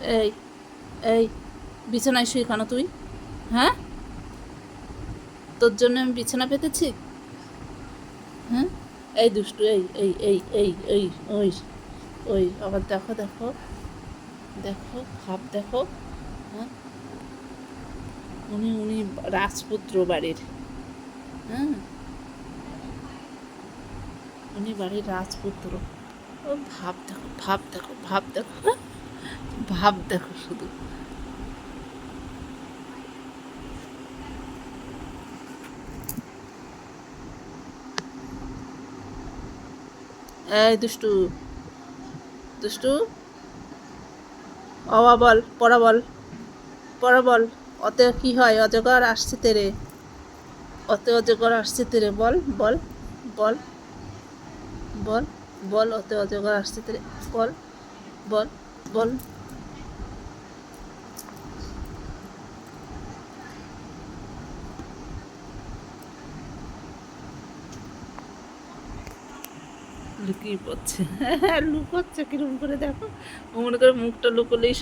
এই এই, বিছানায় শুয়ে কেন তুই? হ্যাঁ? তোর জন্য আমি বিছানা পেতেছি? হ্যাঁ? এই দুষ্টু, এই এই এই এই এই, ওই ওই, আবার দেখো দেখো দেখো, ভাব দেখো হ্যাঁ? উনি উনি রাজপুত্র বাড়ির হ্যাঁ? উনি বাড়ির রাজপুত্র। ও, ভাব দেখো ভাব দেখো ভাব দেখো ভাব দেখো শুধু। দুষ্টু দুষ্টু। অবা বল, পড়া বল পড়া বল। অতে কি হয়? অজগর আসছে তেরে। অতে অজগর আসছে তেরে। বল বল বল বল বল। অতে অজগর আসছে তেরে। বল বল বল। লুকিয়ে পড়ছে। লুকোচ্ছে কিরম করে দেখো। মনে করে মুখটা লুকোলেই